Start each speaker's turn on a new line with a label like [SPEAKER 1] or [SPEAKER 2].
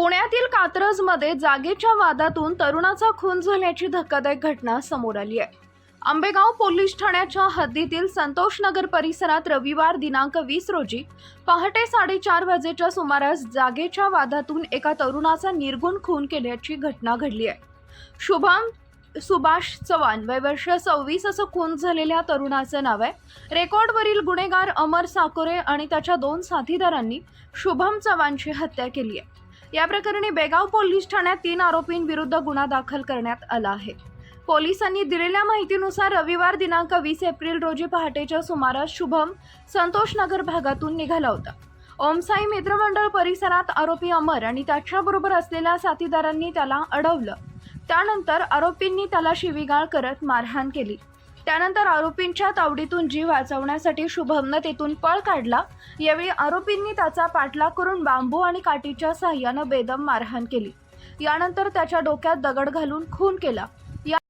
[SPEAKER 1] पुण्यातील कात्रजमध्ये जागेच्या वादातून तरुणाचा खून झाल्याची धक्कादायक घटना समोर आली आहे. आंबेगाव पोलीस ठाण्याच्या हद्दीतील संतोष नगर परिसरात रविवार दिनांक वीस रोजी पहाटे साडेचार वाजेच्या सुमारास जागेच्या वादातून एका तरुणाचा निर्गुण खून केल्याची घटना घडली आहे. शुभम सुभाष चव्हाण वय वर्ष सव्वीस असं खून झालेल्या तरुणाचं नाव आहे. रेकॉर्डवरील गुन्हेगार अमर साकोरे आणि त्याच्या दोन साथीदारांनी शुभम चव्हाणची हत्या केली आहे. या प्रकरणी बेगाव पोलीस ठाण्यात तीन आरोपींविरुद्ध गुन्हा दाखल करण्यात आला आहे. पोलिसांनी दिलेल्या माहितीनुसार रविवार दिनांक वीस एप्रिल रोजी पहाटेच्या सुमारास शुभम संतोष नगर भागातून निघाला होता. ओमसाई मित्रमंडळ परिसरात आरोपी अमर आणि त्याच्याबरोबर असलेल्या साथीदारांनी त्याला अडवलं. त्यानंतर आरोपींनी त्याला शिवीगाळ करत मारहाण केली. त्यानंतर आरोपींच्या तावडीतून जीव वाचवण्यासाठी शुभमनं तेथून पळ काढला. यावेळी आरोपींनी त्याचा पाठलाग करून बांबू आणि काठीच्या सहाय्यानं बेदम मारहाण केली. यानंतर त्याच्या डोक्यात दगड घालून खून केला.